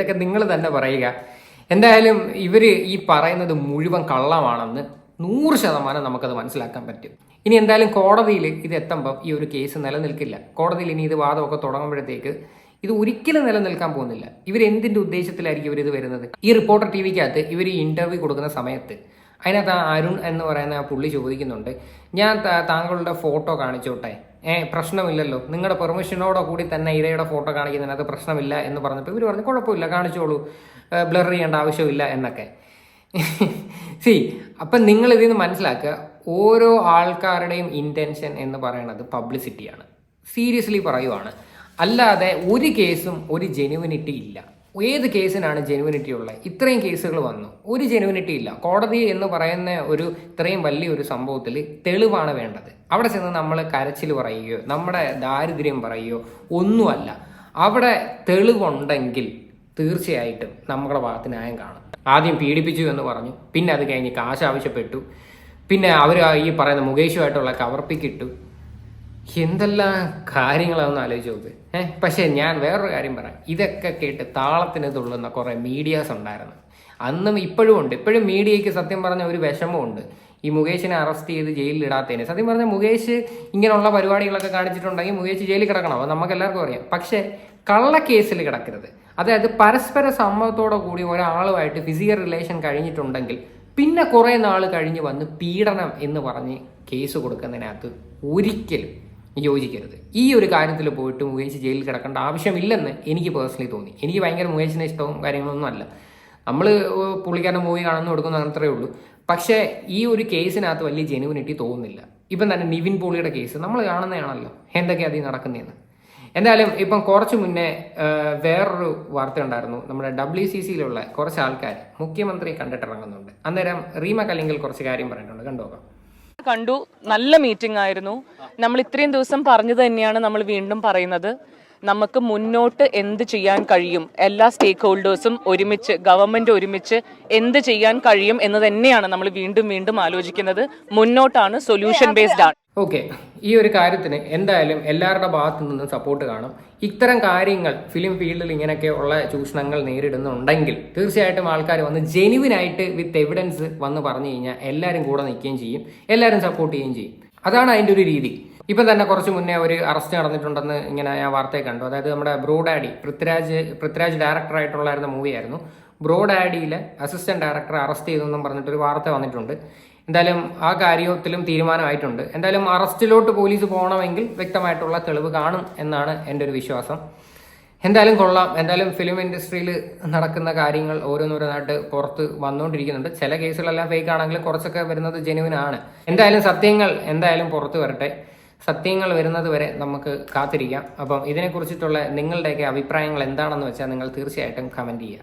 ഇതൊക്കെ നിങ്ങൾ തന്നെ പറയുക. എന്തായാലും ഇവർ ഈ പറയുന്നത് മുഴുവൻ കള്ളമാണെന്ന് നൂറ് ശതമാനം നമുക്കത് മനസ്സിലാക്കാൻ പറ്റും. ഇനി എന്തായാലും കോടതിയിൽ ഇത് എത്തുമ്പം ഈ ഒരു കേസ് നിലനിൽക്കില്ല. കോടതിയിൽ ഇനി ഇത് വാദമൊക്കെ തുടങ്ങുമ്പോഴത്തേക്ക് ഇത് ഒരിക്കലും നിലനിൽക്കാൻ പോകുന്നില്ല. ഇവർ എന്തിന്റെ ഉദ്ദേശത്തിലായിരിക്കും ഇവർ ഇത് വരുന്നത്? ഈ റിപ്പോർട്ടർ ടി വിക്കകത്ത് ഇവർ ഈ ഇന്റർവ്യൂ കൊടുക്കുന്ന സമയത്ത് അതിനകത്ത് ആ അരുൺ എന്ന് പറയുന്ന ആ പുള്ളി ചോദിക്കുന്നുണ്ട്. ഞാൻ താങ്കളുടെ ഫോട്ടോ കാണിച്ചോട്ടെ? ഏ പ്രശ്നമില്ലല്ലോ. നിങ്ങളുടെ പെർമിഷനോടെ കൂടി തന്നെ ഇരയുടെ ഫോട്ടോ കാണിക്കുന്നതിനകത്ത് പ്രശ്നമില്ല എന്ന് പറഞ്ഞപ്പോൾ ഇവർ പറഞ്ഞു കുഴപ്പമില്ല കാണിച്ചോളൂ. ബ്ലർ ചെയ്യേണ്ട ആവശ്യമില്ല എന്നൊക്കെ. സി അപ്പം നിങ്ങൾ ഇതിൽ നിന്ന് മനസ്സിലാക്കുക ഓരോ ആൾക്കാരുടെയും ഇന്റൻഷൻ എന്ന് പറയുന്നത് പബ്ലിസിറ്റിയാണ് സീരിയസ്ലി പറയുവാണ്. അല്ലാതെ ഒരു കേസും ഒരു ജെനുവിനിറ്റി ഇല്ല. ഏത് കേസിനാണ് ജെനുവിനിറ്റി ഉള്ളത്? ഇത്രയും കേസുകൾ വന്നു. ഒരു ജെനുവിനിറ്റി ഇല്ല. കോടതി എന്ന് പറയുന്ന ഒരു ഇത്രയും വലിയൊരു സംഭവത്തിൽ തെളിവാണ് വേണ്ടത്. അവിടെ ചെന്ന് നമ്മൾ കരച്ചിൽ പറയുകയോ നമ്മുടെ ദാരിദ്ര്യം പറയുകയോ ഒന്നുമല്ല. അവിടെ തെളിവുണ്ടെങ്കിൽ തീർച്ചയായിട്ടും നമ്മുടെ ഭാഗത്ത് ന്യായം കാണും. ആദ്യം പീഡിപ്പിച്ചു എന്ന് പറഞ്ഞു. പിന്നെ അത് കഴിഞ്ഞ് കാശ് ആവശ്യപ്പെട്ടു. പിന്നെ അവർ ഈ പറയുന്ന മുകേഷുമായിട്ടുള്ള കവർപ്പിക്കിട്ടു. എന്തെല്ലാം കാര്യങ്ങളാണെന്ന് ആലോചിച്ച് നോക്ക്. ഏഹ് പക്ഷേ ഞാൻ വേറൊരു കാര്യം പറയാം. ഇതൊക്കെ കേട്ട് താളത്തിന് തുള്ളുന്ന കുറേ മീഡിയാസ് ഉണ്ടായിരുന്നു. അന്നും ഇപ്പോഴും ഉണ്ട്. ഇപ്പോഴും മീഡിയയ്ക്ക് സത്യം പറഞ്ഞ ഒരു വിഷമമുണ്ട് ഈ മുകേഷിനെ അറസ്റ്റ് ചെയ്ത് ജയിലിൽ ഇടാത്തതിന്. സത്യം പറഞ്ഞ മുകേഷ് ഇങ്ങനെയുള്ള പരിപാടികളൊക്കെ കാണിച്ചിട്ടുണ്ടെങ്കിൽ മുകേഷ് ജയിലിൽ കിടക്കണം. അത് നമുക്ക് എല്ലാവർക്കും അറിയാം. പക്ഷേ കള്ളക്കേസിൽ കിടക്കരുത്. അതായത് പരസ്പര സമ്മതത്തോടെ കൂടി ഒരാളുമായിട്ട് ഫിസിക്കൽ റിലേഷൻ കഴിഞ്ഞിട്ടുണ്ടെങ്കിൽ പിന്നെ കുറേ നാൾ കഴിഞ്ഞ് വന്ന് പീഡനം എന്ന് പറഞ്ഞ് കേസ് കൊടുക്കുന്നതിനകത്ത് ഒരിക്കലും യോജിക്കരുത്. ഈ ഒരു കാര്യത്തിൽ പോയിട്ട് മുകേഷ് ജയിലിൽ കിടക്കേണ്ട ആവശ്യമില്ലെന്ന് എനിക്ക് പേഴ്സണലി തോന്നി. എനിക്ക് ഭയങ്കര മുഖേഷിന്റെ ഇഷ്ടവും കാര്യങ്ങളൊന്നും അല്ല. നമ്മൾ പുള്ളിക്കാരന്റെ മൂവി കാണുന്നു കൊടുക്കുന്ന അത്രേ ഉള്ളൂ. പക്ഷേ ഈ ഒരു കേസിനകത്ത് വലിയ ജെനുവിനിറ്റി തോന്നുന്നില്ല. ഇപ്പം തന്നെ നിവിൻ പോളിയുടെ കേസ്. നമ്മൾ കാണുന്നതാണല്ലോ. എന്തൊക്കെയാണ് അതിൽ നടക്കുന്നതെന്ന്. എന്തായാലും ഇപ്പം കുറച്ച് മുന്നേ വേറൊരു വാർത്ത ഉണ്ടായിരുന്നു. നമ്മുടെ ഡബ്ല്യു സി സിയിലുള്ള കുറച്ച് ആൾക്കാർ മുഖ്യമന്ത്രിയെ കണ്ടിട്ടിറങ്ങുന്നുണ്ട്. അന്നേരം റീമ കലിങ്കിൽ കുറച്ച് കാര്യം പറഞ്ഞിട്ടുണ്ട്. കണ്ടുനോക്കാം കണ്ടു. നല്ല മീറ്റിംഗ് ആയിരുന്നു. നമ്മൾ ഇത്രയും ദിവസം പറഞ്ഞു തന്നെയാണ് നമ്മൾ വീണ്ടും പറയുന്നത്. നമുക്ക് മുന്നോട്ട് എന്ത് ചെയ്യാൻ കഴിയും? എല്ലാ സ്റ്റേക്ക് ഹോൾഡേഴ്സും ഒരുമിച്ച് ഗവൺമെന്റ് ഒരുമിച്ച് എന്ത് ചെയ്യാൻ കഴിയും എന്ന് തന്നെയാണ് നമ്മൾ വീണ്ടും വീണ്ടും ആലോചിക്കുന്നത്. മുന്നോട്ടാണ് സൊല്യൂഷൻ ബേസ്ഡ് ആണ്. ഓക്കെ ഈ ഒരു കാര്യത്തിന് എന്തായാലും എല്ലാവരുടെ ഭാഗത്തു നിന്നും സപ്പോർട്ട് കാണും. ഇത്തരം കാര്യങ്ങൾ ഫിലിം ഫീൽഡിൽ ഇങ്ങനെയൊക്കെ ഉള്ള ചൂഷണങ്ങൾ നേരിടുന്നുണ്ടെങ്കിൽ തീർച്ചയായിട്ടും ആൾക്കാർ വന്ന് ജെനുവിൻ ആയിട്ട് വിത്ത് എവിഡൻസ് വന്ന് പറഞ്ഞു കഴിഞ്ഞാൽ എല്ലാവരും കൂടെ നിൽക്കുകയും ചെയ്യും എല്ലാവരും സപ്പോർട്ട് ചെയ്യുകയും ചെയ്യും. അതാണ് അതിന്റെ ഒരു രീതി. ഇപ്പം തന്നെ കുറച്ച് മുന്നേ ഒരു അറസ്റ്റ് നടന്നിട്ടുണ്ടെന്ന് ഇങ്ങനെ ഞാൻ വാർത്തയെ കണ്ടു. അതായത് നമ്മുടെ ബ്രോഡാഡി പൃഥ്വിരാജ് പൃഥ്വിരാജ് ഡയറക്ടറായിട്ടുള്ളായിരുന്ന മൂവിയായിരുന്നു ബ്രോഡാഡിയിലെ അസിസ്റ്റന്റ് ഡയറക്ടറെ അറസ്റ്റ് ചെയ്തെന്നും പറഞ്ഞിട്ടൊരു വാർത്ത വന്നിട്ടുണ്ട്. എന്തായാലും ആ കാര്യത്തിലും തീരുമാനമായിട്ടുണ്ട്. എന്തായാലും അറസ്റ്റിലോട്ട് പോലീസ് പോകണമെങ്കിൽ വ്യക്തമായിട്ടുള്ള തെളിവ് കാണും എന്നാണ് എന്റെ ഒരു വിശ്വാസം. എന്തായാലും കൊള്ളാം. എന്തായാലും ഫിലിം ഇൻഡസ്ട്രിയിൽ നടക്കുന്ന കാര്യങ്ങൾ ഓരോന്നോരോന്നായിട്ട് പുറത്ത് വന്നുകൊണ്ടിരിക്കുന്നുണ്ട് ചില കേസുകളെല്ലാം ഫേക്ക് ആണെങ്കിൽ കുറച്ചൊക്കെ വരുന്നത് ജെനുവിൻ ആണ്. എന്തായാലും സത്യങ്ങൾ എന്തായാലും പുറത്ത് വരട്ടെ. സത്യങ്ങൾ വരുന്നത് വരെ നമുക്ക് കാത്തിരിക്കാം. അപ്പം ഇതിനെക്കുറിച്ചിട്ടുള്ള നിങ്ങളുടെയൊക്കെ അഭിപ്രായങ്ങൾ എന്താണെന്ന് വെച്ചാൽ നിങ്ങൾ തീർച്ചയായിട്ടും കമന്റ് ചെയ്യുക.